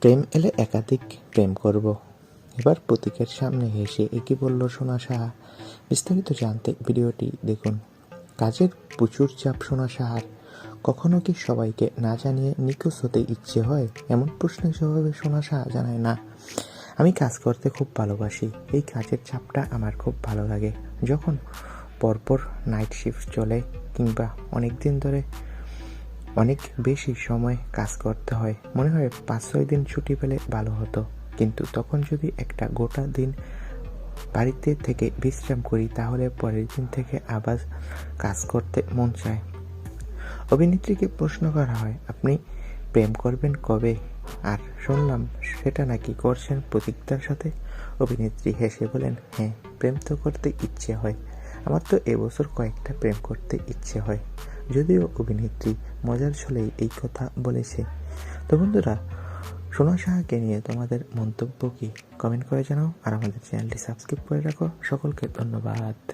প্রেম এলে একাধিক প্রেম করব। এবার প্রতীকের সামনে হেসে একই বলল, সোনা সাহা, বিস্তারিত জানতে ভিডিওটি দেখুন। কাজের প্রচুর চাপ, সোনা সাহার। কখনো কি সবাইকে না জানিয়ে নিখোঁজ হতে ইচ্ছে হয়? এমন প্রশ্নের জবাবে সোনা সাহা জানায়, না, আমি কাজ করতে খুব ভালোবাসি। এই কাজের চাপটা আমার খুব ভালো লাগে। যখন পরপর নাইট শিফট চলে কিংবা অনেক দিন ধরে অনেক বেশি সময় কাজ করতে হয়। মনে হয় পাঁচ, ছয় দিন ছুটি পেলে ভালো হতো। কিন্তু তখন যদি একটা গোটা দিন বাড়িতে থেকে বিশ্রাম করি, তাহলে পরের দিন থেকে আবার কাজ করতে মন চায়। অভিনেত্রীকে প্রশ্ন করা হয়, আপনি প্রেম করবেন কবে? আর শুনলাম, সেটা নাকি করছেন প্রতীকতার সাথে? অভিনেত্রী হেসে বলেন হ্যাঁ প্রেম তো করতে ইচ্ছে হয়। আমার তো এবছর কয়েকটা প্রেম করতে ইচ্ছে হয়। যদিও অভিনেত্রী মজার ছলেই এই কথা বলেছে। তো বন্ধুরা, সোনা সাহাকে নিয়ে তোমাদের মন্তব্য কি? কমেন্ট করে জানাও আর আমাদের চ্যানেলটি সাবস্ক্রাইব করে রাখো। সকলকে ধন্যবাদ।